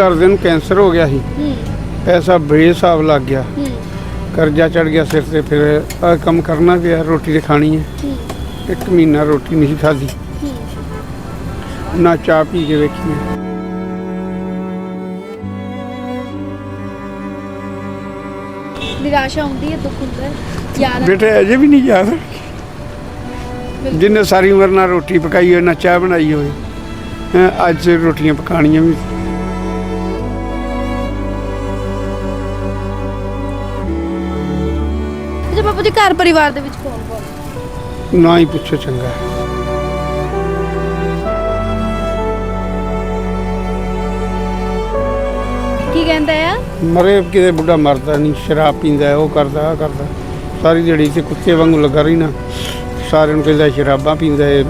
ਘਰਦੇ ਨੂੰ ਕੈਂਸਰ ਹੋ ਗਿਆ ਸੀ। ਹੂੰ। ਪੈਸਾ ਬੇਹਿਸਾਬ ਲੱਗ ਗਿਆ। ਹੂੰ। ਕਰਜ਼ਾ ਚੜ ਗਿਆ ਸਿਰ ਤੇ ਫਿਰ ਆ ਕੰਮ ਕਰਨਾ ਪਿਆ ਰੋਟੀ ਤੇ ਖਾਣੀ ਹੈ। ਇੱਕ ਮਹੀਨਾ ਰੋਟੀ ਨਹੀਂ ਖਾਧੀ। ਹੂੰ। ਨਾ ਚਾਹ ਪੀ ਕੇ ਵੇਖੀ। ਨਿਰਾਸ਼ਾ ਹੁੰਦੀ ਹੈ ਦੁੱਖ ਹੁੰਦਾ ਹੈ। ਯਾਰ ਬੇਟੇ ਅਜੇ ਵੀ ਨਹੀਂ ਯਾਦ। ਜਿੰਨੇ ਸਾਰੀ ਉਮਰ ਨਾਲ ਰੋਟੀ ਪਕਾਈ ਹੋਏ ਨਾ ਚਾਹ ਬਣਾਈ ਹੋਵੇ ਹੈਂ, ਅੱਜ ਰੋਟੀਆਂ ਪਕਾਣੀਆਂ ਵੀ। ਅੱਛਾ ਬਾਪੂ ਜੀ ਘਰ ਪਰਿਵਾਰ ਦੇ ਵਿੱਚ ਕੌਣ ਕੌਣ? ਨਾ ਹੀ ਪੁੱਛੋ ਚੰਗਾ। ਕੀ ਕਹਿੰਦਾ ਆ? ਮਰੇ ਕਿਤੇ ਬੁੱਢਾ ਮਰਦਾ ਨਹੀਂ ਸ਼ਰਾਬ ਪੀਂਦਾ ਹੈ, ਉਹ ਕਰਦਾ ਆ ਕਰਦਾ। ਸਾਰੀ ਦਿਹਾੜੀ ਤੇ ਕੁੱਤੇ ਵਾਂਗੂ ਲੱਗਾ ਰਹਿਣਾ। ਸਾਰਿਆਂ ਨੂੰ ਕਹਿੰਦਾ ਸ਼ਰਾਬਾਂ ਪੀਂਦਾ ਹੈ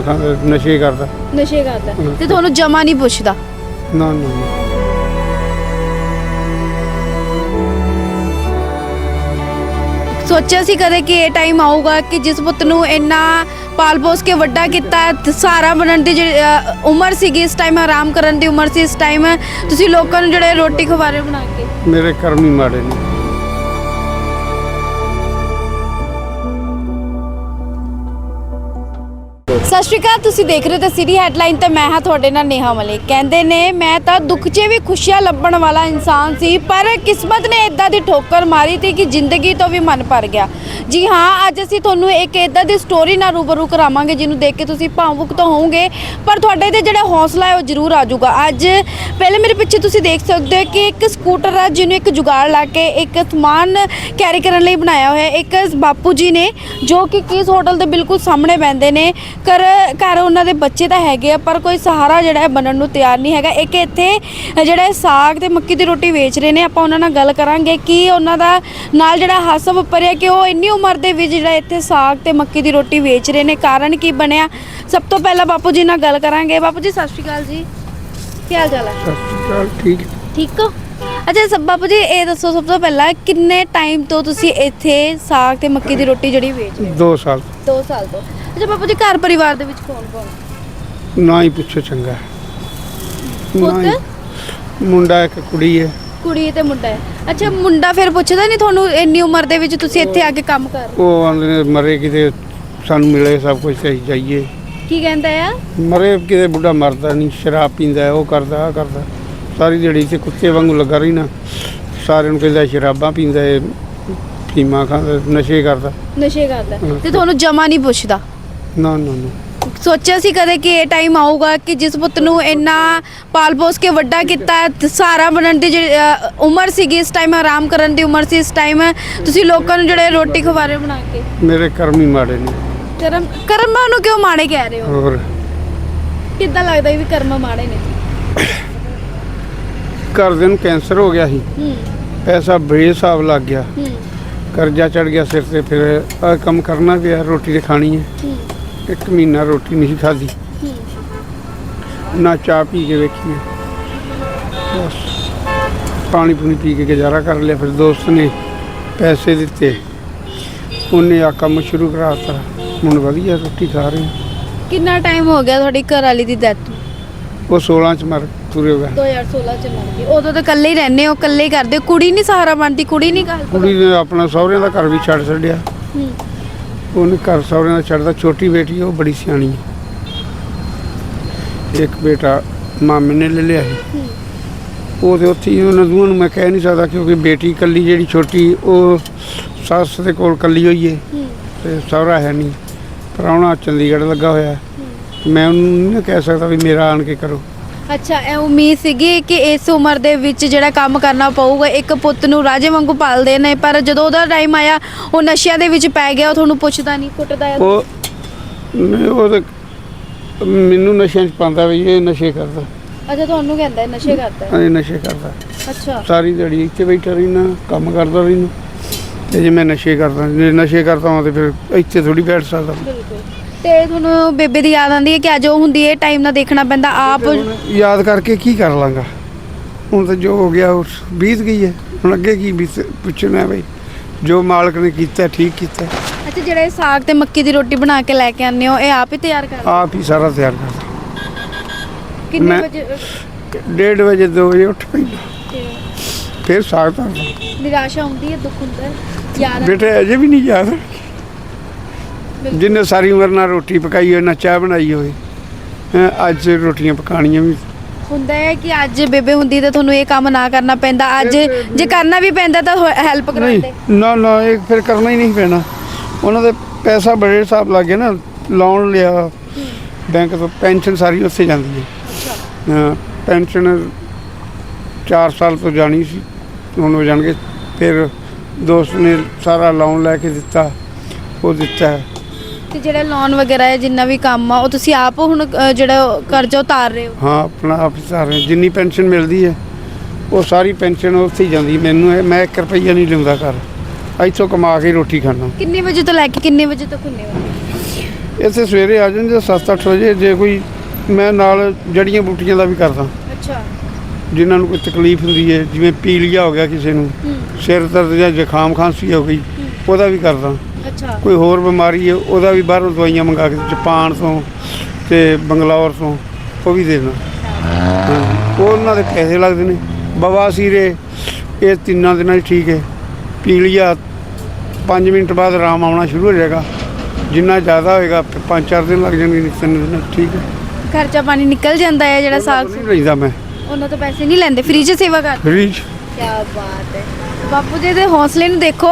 ਖਾਂਦਾ ਨਸ਼ੇ ਕਰਦਾ। ਨਸ਼ੇ ਕਰਦਾ। ਤੇ ਤੁਹਾਨੂੰ ਜਮਾ ਨਹੀਂ ਪੁੱਛਦਾ? ਨਾ ਨਾ ਨਾ। ਸੋਚਿਆ ਸੀ ਕਦੇ ਕਿ ਇਹ ਟਾਈਮ ਆਊਗਾ ਕਿ ਜਿਸ ਪੁੱਤ ਨੂੰ ਇੰਨਾ ਪਾਲ ਪੋਸ ਕੇ ਵੱਡਾ ਕੀਤਾ ਤੇ ਸਹਾਰਾ ਬਣਨ ਦੀ ਜਿਹੜੀ ਅ, ਉਮਰ ਸੀਗੀ ਇਸ ਟਾਈਮ ਆਰਾਮ ਕਰਨ ਦੀ ਉਮਰ ਸੀ ਇਸ ਟਾਈਮ ਤੁਸੀਂ ਲੋਕਾਂ ਨੂੰ ਜਿਹੜੇ ਰੋਟੀ ਖਵਾਰੇ ਬਣਾ ਕੇ? ਮੇਰੇ ਕਰਮ ਹੀ ਮਾੜੇ ਨੇ। ਸਤਿ ਸ਼੍ਰੀ ਅਕਾਲ, ਤੁਸੀਂ ਦੇਖ ਰਹੇ ਹੋ ਤੇ ਸਿਟੀ ਹੈਡਲਾਈਨ ਤੇ ਮੈਂ ਹਾਂ ਤੁਹਾਡੇ ਨਾਲ ਨੇਹਾ ਮਲਿਕ। ਕਹਿੰਦੇ ਨੇ, ਮੈਂ ਤਾਂ ਦੁੱਖ 'ਚ ਵੀ ਖੁਸ਼ੀਆਂ ਲੱਭਣ ਵਾਲਾ ਇਨਸਾਨ ਸੀ, ਪਰ ਕਿਸਮਤ ਨੇ ਇਦਾਂ ਦੀ ਠੋਕਰ ਮਾਰੀ ਤੀ ਕਿ ਜ਼ਿੰਦਗੀ ਤੋਂ ਵੀ ਮਨ ਭਰ ਗਿਆ। ਜੀ ਹਾਂ, ਅੱਜ ਅਸੀਂ ਤੁਹਾਨੂੰ ਇੱਕ ਇਦਾਂ ਦੀ ਸਟੋਰੀ ਨਾਲ ਰੂਬਰੂ ਕਰਾਵਾਂਗੇ, ਜਿਹਨੂੰ ਦੇਖ ਕੇ ਤੁਸੀਂ ਭਾਵੁਕ ਤਾਂ ਹੋਵੋਗੇ, ਪਰ ਤੁਹਾਡੇ ਤੇ ਜਿਹੜਾ ਹੌਸਲਾ ਹੈ, ਉਹ ਜ਼ਰੂਰ ਆ ਜਾਊਗਾ। ਅੱਜ ਪਹਿਲੇ ਮੇਰੇ ਪਿੱਛੇ ਤੁਸੀਂ ਦੇਖ ਸਕਦੇ ਹੋ ਕਿ ਇੱਕ ਸਕੂਟਰ ਆ, ਜਿਹਨੂੰ ਇੱਕ ਜੁਗਾੜ ਲਾ ਕੇ ਇੱਕ ਸਮਾਨ ਕੈਰੀ ਕਰਨ ਲਈ ਬਣਾਇਆ ਹੋਇਆ, ਇੱਕ ਬਾਪੂ ਜੀ ਨੇ, ਜੋ ਕਿ ਕਿਸ ਹੋਟਲ ਦੇ ਬਿਲਕੁਲ ਸਾਹਮਣੇ ਬੈੰਦੇ ਨੇ। ਘਰ ਘਰ ਉਹਨਾਂ ਦੇ ਬੱਚੇ ਤਾਂ ਹੈਗੇ ਆ ਪਰ ਕੋਈ ਸਹਾਰਾ ਜਿਹੜਾ ਹੈ ਬਣਨ ਨੂੰ ਤਿਆਰ ਨਹੀਂ ਹੈਗਾ। ਇੱਕ ਇੱਥੇ ਜਿਹੜਾ ਸਾਗ ਤੇ ਮੱਕੀ ਦੀ ਰੋਟੀ ਵੇਚ ਰਹੇ ਨੇ ਆਪਾਂ ਉਹਨਾਂ ਨਾਲ ਗੱਲ ਕਰਾਂਗੇ ਕਿ ਉਹਨਾਂ ਦਾ ਨਾਲ ਜਿਹੜਾ ਹਾਸਾ ਵਾਪਰਿਆ ਕਿ ਉਹ ਇੰਨੀ ਉਮਰ ਦੇ ਵਿੱਚ ਜਿਹੜਾ ਇੱਥੇ ਸਾਗ ਤੇ ਮੱਕੀ ਦੀ ਰੋਟੀ ਵੇਚ ਰਹੇ ਨੇ। ਕਾਰਨ ਕੀ ਬਣਿਆ? ਸਭ ਤੋਂ ਪਹਿਲਾਂ ਬਾਪੂ ਜੀ ਨਾਲ ਗੱਲ ਕਰਾਂਗੇ। ਬਾਪੂ ਜੀ ਸਤਿ ਸ਼੍ਰੀ ਅਕਾਲ ਜੀ। ਕੀ ਹਾਲ ਚਾਲ ਹੈ ਸਤਿ ਸ਼੍ਰੀ ਅਕਾਲ ਠੀਕ। ਠੀਕ ਹੋ? ਅੱਛਾ ਸਭ ਬਾਪੂ ਜੀ ਇਹ ਦੱਸੋ ਸਭ ਤੋਂ ਪਹਿਲਾਂ ਕਿੰਨੇ ਟਾਈਮ ਤੋਂ ਤੁਸੀਂ ਇੱਥੇ ਸਾਗ ਤੇ ਮੱਕੀ ਦੀ ਰੋਟੀ ਜਿਹੜੀ ਵੇਚ ਰਹੇ 2 ਸਾਲ। ਹੋ 2 ਸਾਲ ਤੋਂ। ਅੱਛਾ ਬਾਪੂ ਜੀ ਘਰ ਪਰਿਵਾਰ ਦੇ ਵਿੱਚ ਕੌਣ ਕੌਣ? ਨਾ ਹੀ ਪੁੱਛੋ ਚੰਗਾ। ਨਾ ਹੀ- ਪੁੱਤ ਮੁੰਡਾ ਇੱਕ ਕੁੜੀ ਹੈ। ਕੁੜੀ ਤੇ ਮੁੰਡਾ ਹੈ। ਅੱਛਾ ਮੁੰਡਾ ਫਿਰ ਪੁੱਛਦਾ ਨਹੀਂ ਤੁਹਾਨੂੰ ਇੰਨੀ ਉਮਰ ਦੇ ਵਿੱਚ ਤੁਸੀਂ ਇੱਥੇ ਆ ਕੇ ਕੰਮ ਕਰ ਰਹੇ ਉਹ ਆਂਦੇ ਨੇ ਮਰੇ ਕਿਤੇ ਸਾਨੂੰ ਮਿਲੇ ਸਭ ਕੁਝ ਸਹੀ ਜਾਈਏ। ਕੀ ਕਹਿੰਦਾ ਆ? ਮਰੇ ਕਿਤੇ ਬੁੱਢਾ ਮਰਦਾ ਨਹੀਂ ਸ਼ਰਾਬ ਪੀਂਦਾ ਹੈ, ਉਹ ਕਰਦਾ ਆ ਕਰਦਾ। ਸਾਰੀ ਦਿਹਾੜੀ ਤੇ ਕੁੱਤੇ ਵਾਂਗੂ ਲੱਗਾ ਰਹਿਣਾ। ਸਾਰਿਆਂ ਨੂੰ ਕਹਿੰਦਾ ਸ਼ਰਾਬਾਂ ਪੀਂਦਾ ਹੈ ਫੀਮਾ ਖਾਂਦਾ ਨਸ਼ੇ ਕਰਦਾ। ਨਸ਼ੇ ਕਰਦਾ। ਤੇ ਤੁਹਾਨੂੰ ਜਮਾ ਨਹੀਂ ਪੁੱਛਦਾ? ਨਾ ਨਾ ਨਾ। ਸੋਚਿਆ ਸੀ ਕਦੇ ਕਿ ਇਹ ਟਾਈਮ ਆਊਗਾ ਕਿ ਜਿਸ ਪੁੱਤ ਨੂੰ ਇੰਨਾ ਪਾਲ ਪੋਸ ਕੇ ਵੱਡਾ ਕੀਤਾ ਸਹਾਰਾ ਬਣਨ ਦੀ ਜਿਹੜੀ ਅ, ਉਮਰ ਸੀਗੀ ਇਸ ਟਾਈਮ ਆਰਾਮ ਕਰਨ ਦੀ ਉਮਰ ਸੀ ਇਸ ਟਾਈਮ ਤੁਸੀਂ ਲੋਕਾਂ ਨੂੰ ਜਿਹੜੇ ਰੋਟੀ ਖਵਾਰੇ ਬਣਾ ਕੇ। ਮੇਰੇ ਕਰਮ ਹੀ ਮਾੜੇ ਨੇ। ਕਰਮ ਕਰਮਾਂ ਨੂੰ ਕਿਉਂ ਮਾੜੇ ਕਹਿ ਰਹੇ ਹੋ? ਹੋਰ। ਕਿੱਦਾਂ ਲੱਗਦਾ ਵੀ ਕਰਮ ਮਾੜੇ ਨੇ? ਘਰਦੇ ਨੂੰ ਕੈਂਸਰ ਹੋ ਗਿਆ ਸੀ। ਹੂੰ। ਪੈਸਾ ਬੇਹਿਸਾਬ ਲੱਗ ਗਿਆ। ਹੂੰ। ਕਰਜ਼ਾ ਚੜ ਗਿਆ ਸਿਰ ਤੇ ਫਿਰ ਕੰਮ ਕਰਨਾ ਪਿਆ ਰੋਟੀ ਤੇ ਖਾਣੀ ਹੈ। ਹੂੰ। ਇੱਕ ਮਹੀਨਾ ਰੋਟੀ ਨਹੀਂ ਖਾਧੀ। ਹੂੰ ਨਾ ਚਾਹ ਪੀ ਕੇ ਵੇਖੀ। ਹੈ। ਬਸ ਪਾਣੀ ਪੂਣੀ ਪੀ ਕੇ ਗੁਜ਼ਾਰਾ ਕਰ ਲਿਆ। ਫਿਰ ਦੋਸਤ ਨੇ ਪੈਸੇ ਦਿੱਤੇ। ਉਹਨੇ ਆ ਕੰਮ ਸ਼ੁਰੂ ਕਰਾਤਾ। ਹੁਣ ਵਧੀਆ ਰੋਟੀ ਖਾ ਰਹੇ ਹਾਂ। ਕਿੰਨਾ ਟਾਈਮ ਹੋ ਗਿਆ ਤੁਹਾਡੀ ਘਰ ਵਾਲੀ ਦੀ ਡੈਥ ਉਹ 16 ਚ ਮਰ ਤੁਰੇ ਹੋਇਆ 2016 ਚ ਮਰ ਗਈ। ਉਦੋਂ ਤਾਂ ਇਕੱਲੇ ਹੀ ਰਹਿੰਦੇ ਹੋ ਇਕੱਲੇ ਹੀ ਕਰਦੇ ਹੋ। ਕੁੜੀ ਨਹੀਂ ਸਹਾਰਾ ਬਣਦੀ ਕੁੜੀ ਨਹੀਂ ਗੱਲ ਕੁੜੀ ਨੇ ਆਪਣਾ ਸਹੁਰਿਆਂ ਦਾ ਘਰ ਵੀ ਛੱਡ ਛੱਡਿਆ। ਹੂੰ। ਉਹਨੇ ਘਰ ਸਹੁਰਿਆਂ ਦਾ ਛੱਡਦਾ ਛੋਟੀ ਬੇਟੀ ਉਹ ਬੜੀ ਸਿਆਣੀ ਹੈ ਇੱਕ ਬੇਟਾ ਮਾਮੇ ਨੇ ਲੈ ਲਿਆ ਸੀ। ਹੂੰ ਉਹ ਤੇ ਉੱਥੇ ਹੀ ਉਹਨਾਂ ਦੋਵਾਂ ਨੂੰ ਮੈਂ ਕਹਿ ਨਹੀਂ ਸਕਦਾ ਕਿਉਂਕਿ ਬੇਟੀ ਕੱਲੀ ਜਿਹੜੀ ਛੋਟੀ ਉਹ ਸੱਸ ਦੇ ਕੋਲ ਕੱਲੀ ਹੋਈ ਏ ਹੂੰ। ਤੇ ਸਹੁਰਾ ਹੈ ਨਹੀਂ। ਪ੍ਰਾਹੁਣਾ ਚੰਡੀਗੜ੍ਹ ਲੱਗਾ ਹੋਇਆ। ਮੈਂ ਉਹਨੂੰ ਨਹੀਂ ਕਹਿ ਸਕਦਾ ਵੀ ਮੇਰਾ ਆਣ ਕੇ ਕਰੋ। ਅੱਛਾ ਇਹ ਉਮੀਦ ਸੀਗੀ ਕਿ ਇਸ ਉਮਰ ਦੇ ਵਿੱਚ ਜਿਹੜਾ ਕੰਮ ਕਰਨਾ ਪਊਗਾ ਇੱਕ ਪੁੱਤ ਨੂੰ ਰਾਜੇ ਵਾਂਗੂ ਪਾਲਦੇ ਨੇ ਪਰ ਜਦੋਂ ਉਹਦਾ ਟਾਈਮ ਆਇਆ ਉਹ ਨਸ਼ਿਆਂ ਦੇ ਵਿੱਚ ਪੈ ਗਿਆ ਉਹ ਤੁਹਾਨੂੰ ਪੁੱਛਦਾ ਨਹੀਂ ਕੁੱਟਦਾ ਹੈ। ਉਹ ਨਹੀਂ ਉਹ ਤੇ ਮੈਨੂੰ ਨਸ਼ਿਆਂ 'ਚ ਪਾਉਂਦਾ ਵੀ ਇਹ ਨਸ਼ੇ ਕਰਦਾ। ਅੱਛਾ ਤੁਹਾਨੂੰ ਕਹਿੰਦਾ ਹੈ ਨਸ਼ੇ ਕਰਦਾ ਹੈ। ਇਹ ਨਸ਼ੇ ਕਰਦਾ। ਅੱਛਾ। ਸਾਰੀ ਦਿਹਾੜੀ ਇੱਥੇ ਬੈਠਾ ਰਹਿਣਾ ਕੰਮ ਕਰਦਾ ਰਹਿਣਾ ਤੇ ਜੇ ਮੈਂ ਨਸ਼ੇ ਕਰਦਾ ਜੇ ਨਸ਼ੇ ਕਰਦਾ ਹਾਂ ਤੇ ਫਿਰ ਇੱਥੇ ਥੋੜੀ ਬੈਠ ਸਕਦਾ। ਬਿਲਕੁਲ। ਤੇ ਤੁਹਾਨੂੰ ਬੇਬੇ ਦੀ ਯਾਦ ਆਉਂਦੀ ਹੈ ਕਿ ਅੱਜ ਉਹ ਹੁੰਦੀ ਹੈ ਟਾਈਮ ਨਾਲ ਦੇਖਣਾ ਪੈਂਦਾ ਆਪ ਹੁਣ ਯਾਦ ਕਰਕੇ ਕੀ ਕਰ ਲਾਂਗਾ? ਹੁਣ ਤਾਂ ਜੋ ਹੋ ਗਿਆ ਉਹ ਬੀਤ ਗਈ ਹੈ। ਹੁਣ ਅੱਗੇ ਕੀ ਬੀਤ ਪੁੱਛਣਾ ਹੈ ਬਈ। ਜੋ ਮਾਲਕ ਨੇ ਕੀਤਾ ਠੀਕ ਕੀਤਾ। ਅੱਛਾ ਜਿਹੜਾ ਇਹ ਸਾਗ ਤੇ ਮੱਕੀ ਦੀ ਰੋਟੀ ਬਣਾ ਕੇ ਲੈ ਕੇ ਆਉਂਦੇ ਹੋ ਇਹ ਆਪ ਹੀ ਤਿਆਰ ਕਰਦੇ ਆਪ ਹੀ ਸਾਰਾ ਤਿਆਰ ਕਰਦਾ ਕਿੰਨੇ ਮੈਂ- ਵਜੇ ਡੇਢ ਵਜੇ 2 ਵਜੇ ਉੱਠ ਪੈਂਦਾ। ਤੇ ਫਿਰ ਸਾਗ ਧਰਦਾ ਨਿਰਾਸ਼ਾ ਹੁੰਦੀ ਹੈ ਦੁੱਖ ਹੁੰਦਾ ਹੈ। ਬੇਟੇ ਅਜੇ ਵੀ ਨਹੀਂ ਯਾਦ। ਜਿੰਨੇ ਸਾਰੀ ਉਮਰ ਨਾਲ ਰੋਟੀ ਪਕਾਈ ਹੋਏ ਨਾ ਚਾਹ ਬਣਾਈ ਹੋਵੇ ਹੈਂ, ਅੱਜ ਰੋਟੀਆਂ ਪਕਾਣੀਆਂ ਵੀ। ਹੁੰਦਾ ਹੈ ਕਿ ਅੱਜ ਬੇਬੇ ਹੁੰਦੀ ਤਾਂ ਤੁਹਾਨੂੰ ਇਹ ਕੰਮ ਨਾ ਕਰਨਾ ਪੈਂਦਾ ਅੱਜ ਜੇ ਕਰਨਾ ਵੀ ਪੈਂਦਾ ਤਾਂ ਹੈਲਪ ਨਹੀਂ ਕਰਾਉਂਦੇ। ਨਾ ਨਾ ਇਹ ਫਿਰ ਕਰਨਾ ਹੀ ਨਹੀਂ ਪੈਣਾ। ਉਹਨਾਂ ਦੇ ਪੈਸਾ ਬੜੇ ਹਿਸਾਬ ਲੱਗ ਗਿਆ ਨਾ ਲੋਨ ਲਿਆ ਬੈਂਕ ਤੋਂ ਪੈਨਸ਼ਨ ਸਾਰੀ ਉੱਥੇ ਜਾਂਦੀ ਹੈ। ਹਾਂ ਪੈਨਸ਼ਨ 4 ਸਾਲ ਤੋਂ ਜਾਣੀ ਸੀ ਹੁਣ ਹੋ ਜਾਣਗੇ ਫਿਰ ਦੋਸਤ ਨੇ ਸਾਰਾ ਲੋਨ ਲੈ ਕੇ ਦਿੱਤਾ ਉਹ ਦਿੱਤਾ। ਤੇ ਜਿਹੜਾ ਲੋਨ ਵਗੈਰਾ ਹੈ ਜਿੰਨਾ ਵੀ ਕੰਮ ਆ ਉਹ ਤੁਸੀਂ ਆਪ ਹੁਣ ਅ, ਜਿਹੜਾ ਕਰਜ਼ਾ ਉਤਾਰ ਰਹੇ ਹੋ? ਹਾਂ ਆਪਣਾ ਆਪ ਹੀ। ਸਾਰੇ ਜਿੰਨੀ ਪੈਨਸ਼ਨ ਮਿਲਦੀ ਹੈ ਉਹ ਸਾਰੀ ਪੈਨਸ਼ਨ ਉੱਥੇ ਹੀ ਜਾਂਦੀ ਮੈਨੂੰ ਇਹ- ਮੈਂ 1 ਰੁਪਈਆ ਨਹੀਂ ਲਿਆਉਂਦਾ ਘਰ। ਇੱਥੋਂ ਕਮਾ ਕੇ ਰੋਟੀ ਖਾਣਾ ਕਿੰਨੇ ਵਜੇ ਤੋਂ ਲੈ ਕੇ ਕਿੰਨੇ ਵਜੇ ਤੱਕ ਹੁੰਨੇ ਹੋ? ਇੱਥੇ ਸਵੇਰੇ ਆ ਜਾਂਦੇ 7-8 ਵਜੇ। ਜੇ ਕੋਈ ਮੈਂ ਨਾਲ ਜੜੀਆਂ ਬੂਟੀਆਂ ਦਾ ਵੀ ਕਰਦਾ। ਅੱਛਾ। ਜਿਨ੍ਹਾਂ ਨੂੰ ਕੋਈ ਤਕਲੀਫ ਹੁੰਦੀ ਹੈ ਜਿਵੇਂ ਪੀਲੀਆ ਹੋ ਗਿਆ ਕਿਸੇ ਨੂੰ ਸਿਰ ਦਰਦ ਜਾਂ ਜ਼ੁਕਾਮ ਖਾਂਸੀ ਹੋ ਗਈ ਉਹਦਾ ਵੀ ਕਰਦਾ। ਅੱਛਾ। ਕੋਈ ਹੋਰ ਬਿਮਾਰੀ ਹੈ ਉਹਦਾ ਵੀ ਬਾਹਰੋਂ ਦਵਾਈਆਂ ਮੰਗਾ ਕੇ ਜਾਪਾਨ ਤੋਂ ਤੇ ਬੰਗਲੌਰ ਤੋਂ ਉਹ ਵੀ ਦੇਣਾ ਉਹ ਉਹਨਾਂ ਦੇ ਪੈਸੇ ਲੱਗਦੇ ਨੇ। ਬਵਾਸੀਰੇ ਇਹ ਤਿੰਨਾਂ ਦਿਨਾਂ 'ਚ ਠੀਕ ਹੈ। ਪੀਲੀਆ 5 ਮਿੰਟ ਬਾਅਦ ਆਰਾਮ ਆਉਣਾ ਸ਼ੁਰੂ ਹੋ ਜਾਏਗਾ। ਜਿੰਨਾ ਜ਼ਿਆਦਾ ਹੋਏਗਾ 5-4 ਦਿਨ ਲੱਗ ਜਾਣਗੇ ਤਿੰਨ ਦਿਨ ਠੀਕ ਹੈ। ਖਰਚਾ ਪਾਣੀ ਨਿਕਲ ਜਾਂਦਾ ਹੈ ਜਿਹੜਾ ਸਾਗ ਨਹੀਂ ਲੈਂਦਾ ਮੈਂ। ਉਹਨਾਂ ਤੋਂ ਪੈਸੇ ਨਹੀਂ ਲੈਂਦੇ ਫ੍ਰੀ 'ਚ ਸੇਵਾ ਕਰ ਫ੍ਰੀ 'ਚ ਕੀ ਬਾਤ ਹੈ। ਬਾਪੂ ਜੀ ਦੇ ਹੌਸਲੇ ਨੂੰ ਦੇਖੋ।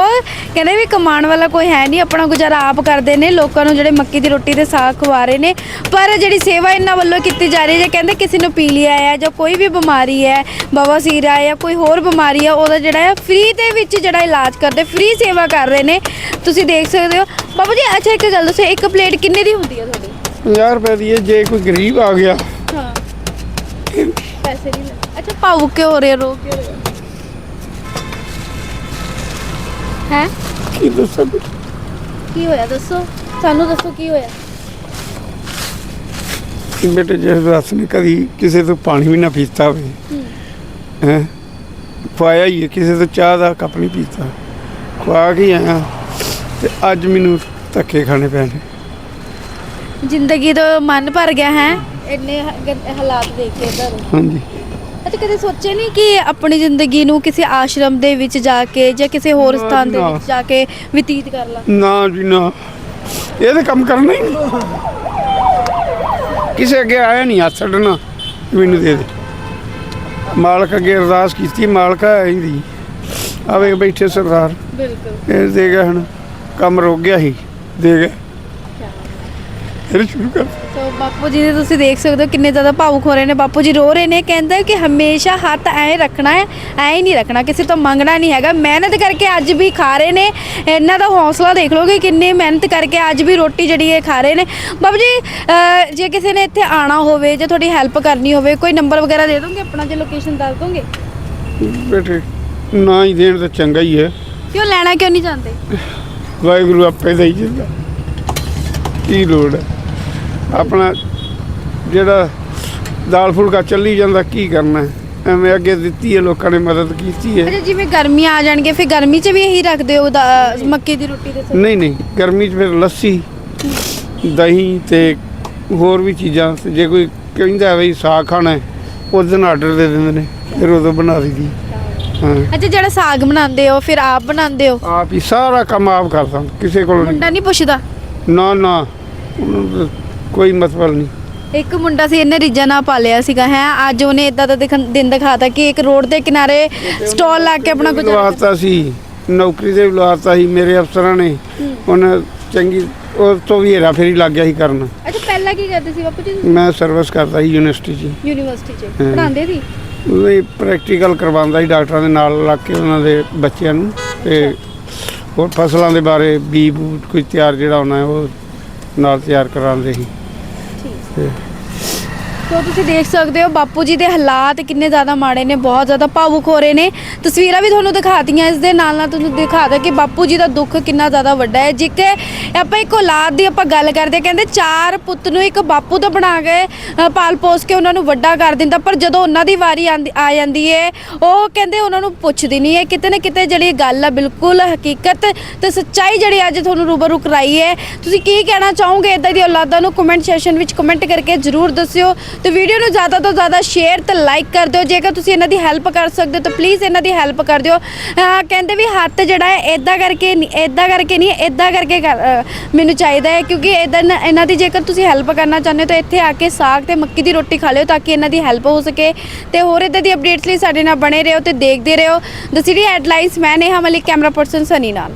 ਕਹਿੰਦੇ ਵੀ ਕਮਾਉਣ ਵਾਲਾ ਕੋਈ ਹੈ ਨਹੀਂ ਆਪਣਾ ਗੁਜ਼ਾਰਾ ਆਪ ਕਰਦੇ ਨੇ ਲੋਕਾਂ ਨੂੰ ਜਿਹੜੇ ਮੱਕੀ ਦੀ ਰੋਟੀ ਤੇ ਸਾਗ ਖਵਾ ਰਹੇ ਨੇ। ਪਰ ਜਿਹੜੀ ਸੇਵਾ ਇਹਨਾਂ ਵੱਲੋਂ ਕੀਤੀ ਜਾ ਰਹੀ ਹੈ ਜੇ ਕਹਿੰਦੇ ਕਿਸੇ ਨੂੰ ਪੀਲੀਆ ਹੈ ਜਾਂ ਕੋਈ ਵੀ ਬਿਮਾਰੀ ਹੈ ਬਵਾਸੀਰ ਹੈ ਜਾਂ ਕੋਈ ਹੋਰ ਬਿਮਾਰੀ ਹੈ ਉਹਦਾ ਜਿਹੜਾ ਹੈ ਫ੍ਰੀ ਦੇ ਵਿੱਚ ਜਿਹੜਾ ਇਲਾਜ ਕਰਦੇ ਫ੍ਰੀ ਸੇਵਾ ਕਰ ਰਹੇ ਨੇ। ਤੁਸੀਂ ਦੇਖ ਸਕਦੇ ਹੋ। ਬਾਬੂ ਜੀ ਅੱਛਾ ਇੱਕ ਗੱਲ ਦੱਸੋ ਇੱਕ ਪਲੇਟ ਕਿੰਨੇ ਦੀ ਹੁੰਦੀ ਹੈ ਤੁਹਾਡੀ? 50 ਰੁਪਏ ਦੀ ਹੈ ਜੇ ਕੋਈ ਗਰੀਬ ਆ ਗਿਆ। ਹਾਂ। ਪੈਸੇ ਨਹੀਂ ਅੱਛਾ ਭਾਵੁਕ ਕਿਉਂ ਹੋ ਰਹੇ ਰੋ ਕਿਉਂ ਰਹੇ ਹੈ? ਕੀ ਦੱਸਾਂ ਕੀ ਹੋਇਆ ਦੱਸੋ? ਸਾਨੂੰ ਦੱਸੋ ਕੀ ਹੋਇਆ? ਬੇਟੇ ਜੇ ਦੱਸ ਨੇ ਕਦੀ ਕਿਸੇ ਤੋਂ ਪਾਣੀ ਵੀ ਨਾ ਪੀਤਾ ਹੋਵੇ ਹੈ? ਖਵਾਇਆ ਹੀ ਹੈ, ਕਿਸੇ ਤੋਂ ਚਾਹ ਦਾ ਕੱਪ ਨਹੀਂ ਪੀਤਾ। ਖਵਾ ਕੇ ਹੀ ਆਇਆ ਤੇ ਅੱਜ ਮੈਨੂੰ ਧੱਕੇ ਖਾਣੇ ਪੈਣੇ। ਜ਼ਿੰਦਗੀ ਤੋਂ ਮਨ ਭਰ ਗਿਆ ਹੈ ਇੰਨੇ ਹ- ਗ- ਹਾਲਾਤ ਦੇਖ ਕੇ ਇਧਰ। ਹਾਂਜੀ। ਅੱਛਾ ਕਦੇ ਸੋਚੇ ਨਹੀਂ ਕਿ ਆਪਣੀ ਜ਼ਿੰਦਗੀ ਨੂੰ ਕਿਸੇ ਆਸ਼ਰਮ ਦੇ ਵਿੱਚ ਜਾ ਕੇ ਜਾਂ ਕਿਸੇ ਹੋਰ ਨਾ, ਸਥਾਨ ਦੇ ਨਾ। ਵਿੱਚ ਜਾ ਕੇ ਬਤੀਤ ਕਰ ਲਾ। ਨਾ ਜੀ ਨਾ। ਇਹ ਤਾਂ ਕੰਮ ਕਰਨਾ ਹੀ ਨਹੀਂ। ਕਿਸੇ ਅੱਗੇ ਆਇਆ ਨਹੀਂ ਹੱਥ ਛੱਡਣਾ ਮੈਨੂੰ ਦੇ ਦੇ। ਮਾਲਕ ਅੱਗੇ ਅਰਦਾਸ ਕੀਤੀ ਮਾਲਕ ਹੀ ਦੀ ਆਵੇ ਬੈਠੇ ਸਰਦਾਰ। ਬਿਲਕੁਲ। ਇਹ ਦੇ ਗਿਆ ਹੁਣ ਕੰਮ ਰੁਕ ਗਿਆ ਸੀ ਦੇ ਗਿਆ ਫਿਰ ਸ਼ੁਰੂ ਕਰ। ਸੋ ਬਾਪੂ ਜੀ ਦੇ ਤੁਸੀਂ ਦੇਖ ਸਕਦੇ ਹੋ ਕਿੰਨੇ ਜ਼ਿਆਦਾ ਭਾਵੁਕ ਹੋ ਰਹੇ ਨੇ। ਬਾਪੂ ਜੀ ਰੋ ਰਹੇ ਨੇ ਕਹਿੰਦੇ ਕਿ ਹਮੇਸ਼ਾ ਹੱਥ ਐਂ ਰੱਖਣਾ ਹੈ ਐਂ ਨਹੀਂ ਰੱਖਣਾ ਕਿਸੇ ਤੋਂ ਮੰਗਣਾ ਨਹੀਂ ਹੈਗਾ। ਮਿਹਨਤ ਕਰਕੇ ਅੱਜ ਵੀ ਖਾ ਰਹੇ ਨੇ। ਇਹਨਾਂ ਦਾ ਹੌਸਲਾ ਦੇਖ ਲਓ ਕਿ ਕਿੰਨੀ ਮਿਹਨਤ ਕਰਕੇ ਅੱਜ ਵੀ ਰੋਟੀ ਜਿਹੜੀ ਇਹ ਖਾ ਰਹੇ ਨੇ। ਬਾਬੂ ਜੀ ਅਹ, ਜੇ ਕਿਸੇ ਨੇ ਇੱਥੇ ਆਣਾ ਹੋਵੇ ਜਾਂ ਤੁਹਾਡੀ ਹੈਲਪ ਕਰਨੀ ਹੋਵੇ ਕੋਈ ਨੰਬਰ ਵਗੈਰਾ ਦੇ ਦੋਗੇ? ਆਪਣਾ ਜੇ ਲੋਕੇਸ਼ਨ ਦੱਸ ਦੋਗੇ? ਬੇਟੇ ਨਾ ਹੀ ਦੇਣ ਤਾਂ ਚੰਗਾ ਹੀ ਹੈ। ਕਿਉਂ ਲੈਣਾ ਕਿਉਂ ਨਹੀਂ ਚਾਹੁੰਦੇ? ਵਾਹਿਗੁਰੂ ਆਪੇ ਦੇਈ ਜਾਂਦਾ। ਕੀ ਲੋੜ ਹੈ? ਆਪਣਾ ਜਿਹੜਾ ਦਾਲ ਫੁਲਕਾ ਚੱਲੀ ਜਾਂਦਾ ਕੀ ਕਰਨਾ? ਐਵੇਂ ਅੱਗੇ ਦਿੱਤੀ ਹੈ ਲੋਕਾਂ ਨੇ ਮਦਦ ਕੀਤੀ ਹੈ। ਅੱਛਾ ਜਿਵੇਂ ਗਰਮੀਆਂ ਆ ਜਾਣਗੇ ਫਿਰ ਗਰਮੀ 'ਚ ਵੀ ਇਹੀ ਰੱਖਦੇ ਹੋ ਦਾ- ਮੱਕੀ ਦੀ ਰੋਟੀ ਦੇ ਨਹੀਂ ਨਹੀਂ ਗਰਮੀ 'ਚ ਫਿਰ ਲੱਸੀ ਦਹੀਂ ਤੇ ਹੋਰ ਵੀ ਚੀਜ਼ਾਂ ਤੇ ਜੇ ਕੋਈ ਕਹਿੰਦਾ ਵੀ ਸਾਗ ਖਾਣਾ ਹੈ, ਉਸ ਦਿਨ ਆਰਡਰ ਦੇ ਦਿੰਦੇ ਨੇ ਫਿਰ ਉਦੋਂ ਬਣਾ ਦਈਦੀ ਹਾਂ। ਅੱਛਾ ਜਿਹੜਾ ਸਾਗ ਬਣਾਉਂਦੇ ਹੋ ਫਿਰ ਆਪ ਬਣਾਉਂਦੇ ਹੋ? ਆਪ ਹੀ ਸਾਰਾ ਕੰਮ ਆਪ ਕਰਦਾ ਕਿਸੇ ਕੋਲ ਨਹੀਂ। ਮੁੰਡਾ ਨਹੀਂ ਪੁੱਛਦਾ? ਨਾ ਨਾ। ਉਹਨੂੰ ਤਾਂ ਕੋਈ ਮਤਲਬ ਨਹੀਂ। ਇੱਕ ਮੁੰਡਾ ਸੀ ਇਹਨੇ ਰੀਜਾ ਨਾਲ ਪਾਲਿਆ ਸੀਗਾ ਹੈ। ਅੱਜ ਉਹਨੇ ਇਦਾਂ ਦਾ ਦਿਖਣ- ਦਿਨ ਦਿਖਾਤਾ ਕਿ ਇੱਕ ਰੋਡ ਦੇ ਕਿਨਾਰੇ ਸਟਾਲ ਲਾ ਕੇ ਆਪਣਾ ਗੁਜ਼ਾਰਾ ਲਵਾਤਾ ਸੀ ਨੌਕਰੀ ਤੇ ਵੀ ਲਵਾਤਾ ਸੀ ਮੇਰੇ ਅਫਸਰਾਂ ਨੇ। ਉਹਨਾਂ ਚੰਗੀ ਉਹ ਤੋਂ ਵੀ ਹੇਰਾ ਫੇਰੀ ਲੱਗ ਗਿਆ ਸੀ ਕਰਨ। ਅੱਛਾ ਪਹਿਲਾਂ ਕੀ ਕਰਦੇ ਸੀ ਬਾਪੂ ਜੀ? ਮੈਂ ਸਰਵਿਸ ਕਰਦਾ ਸੀ ਯੂਨੀਵਰਸਿਟੀ 'ਚ। ਯੂਨੀਵਰਸਿਟੀ 'ਚ। ਪੜ੍ਹਾਉਂਦੇ ਸੀ? ਉਹਦੇ ਪ੍ਰੈਕਟੀਕਲ ਕਰਵਾਉਂਦਾ ਸੀ ਡਾਕਟਰਾਂ ਦੇ ਨਾਲ ਲੱਗ ਕੇ ਉਹਨਾਂ ਦੇ ਬੱਚਿਆਂ ਨੂੰ। ਤੇ ਹੋਰ ਫਸਲਾਂ ਦੇ ਬਾਰੇ ਬੀ ਬੂਟ ਕੋਈ ਤਿਆਰ ਜਿਹੜਾ ਹੋਣਾ ਹੈ ਉਹ ਨਾਲ ਤਿਆਰ ਕਰਾਉਂਦੇ ਸੀ। ਠੀਕ। ਤੇ ਸੋ ਤੁਸੀਂ ਦੇਖ ਸਕਦੇ ਹੋ ਬਾਪੂ ਜੀ ਦੇ ਹਾਲਾਤ ਕਿੰਨੇ ਜ਼ਿਆਦਾ ਮਾੜੇ ਨੇ ਬਹੁਤ ਜ਼ਿਆਦਾ ਭਾਵੁਕ ਹੋ ਰਹੇ ਨੇ। ਤਸਵੀਰਾਂ ਵੀ ਤੁਹਾਨੂੰ ਦਿਖਾਤੀਆਂ ਇਸ ਦੇ ਨਾਲ ਨਾਲ ਤੁਹਾਨੂੰ ਦਿਖਾ ਦਿਆ ਕਿ ਬਾਪੂ ਜੀ ਦਾ ਦੁੱਖ ਕਿੰਨਾ ਜ਼ਿਆਦਾ ਵੱਡਾ ਹੈ। ਜਿੱਕੇ ਆਪਾਂ ਇੱਕ ਔਲਾਦ ਦੀ ਆਪਾਂ ਗੱਲ ਕਰਦੇ ਹਾਂ, ਕਹਿੰਦੇ ਚਾਰ ਪੁੱਤ ਨੂੰ ਇੱਕ ਬਾਪੂ ਤੋਂ ਬਣਾ ਕੇ ਪਾਲ ਪੋਸ ਕੇ ਉਹਨਾਂ ਨੂੰ ਵੱਡਾ ਕਰ ਦਿੰਦਾ ਪਰ ਜਦੋਂ ਉਹਨਾਂ ਦੀ ਵਾਰੀ ਆਂਦੀ ਆ ਜਾਂਦੀ ਹੈ ਉਹ ਕਹਿੰਦੇ ਉਹਨਾਂ ਨੂੰ ਪੁੱਛਦੀ ਨਹੀਂ ਹੈ ਕਿਤੇ ਨਾ ਕਿਤੇ ਜਿਹੜੀ ਗੱਲ ਆ ਬਿਲਕੁਲ ਹਕੀਕਤ ਤੇ ਸੱਚਾਈ ਜਿਹੜੀ ਅੱਜ ਤੁਹਾਨੂੰ ਰੂਬਰੂ ਕਰਾਈ ਹੈ ਤੁਸੀਂ ਕੀ ਕਹਿਣਾ ਚਾਹੋਗੇ ਇਦਾਂ ਦੀ ਔਲਾਦਾਂ ਨੂੰ ਕਮੈਂਟ ਸੈਸ਼ਨ ਵਿੱਚ ਕਮੈਂਟ ਕਰਕੇ ਜਰੂਰ ਦੱਸਿਓ। ਤੇ ਵੀਡੀਓ ਨੂੰ ਜ਼ਿਆਦਾ ਤੋਂ ਜ਼ਿਆਦਾ ਸ਼ੇਅਰ ਤੇ ਲਾਈਕ ਕਰ ਦਿਓ। ਜੇਕਰ ਤੁਸੀਂ ਇਹਨਾਂ ਦੀ ਹੈਲਪ ਕਰ ਸਕਦੇ ਹੋ, ਤਾਂ ਪਲੀਜ਼ ਇਹਨਾਂ ਦੀ ਹੈਲਪ ਕਰ ਦਿਓ। ਕਹਿੰਦੇ ਵੀ ਹੱਥ ਜਿਹੜਾ ਹੈ ਇਦਾਂ ਕਰਕੇ ਨਹੀਂ ਇਦਾਂ ਕਰਕੇ ਨਹੀਂ ਇਦਾਂ ਕਰਕੇ ਕਰ- ਮੈਨੂੰ ਚਾਹੀਦਾ ਹੈ, ਕਿਉਂਕਿ ਇਦਾਂ ਇਹਨਾਂ ਦੀ ਜੇਕਰ ਤੁਸੀਂ ਹੈਲਪ ਕਰਨਾ ਚਾਹੁੰਦੇ ਹੋ, ਤਾਂ ਇੱਥੇ ਆ ਕੇ ਸਾਗ ਤੇ ਮੱਕੀ ਦੀ ਰੋਟੀ ਖਾ ਲਿਓ, ਤਾਂ ਕਿ ਇਹਨਾਂ ਦੀ ਹੈਲਪ ਹੋ ਸਕੇ। ਤੇ ਹੋਰ ਇਦਾਂ ਦੀ ਅਪਡੇਟਸ ਲਈ ਸਾਡੇ ਨਾਲ ਬਣੇ ਰਹੋ ਤੇ ਦੇਖਦੇ ਰਹੋ। ਦ ਸਿਟੀ ਹੈਡਲਾਈਨਸ ਮੈਂ ਨੇਹਾ ਮਲਿਕ, ਕੈਮਰਾ ਪਰਸਨ ਸਨੀ ਨਾਲ।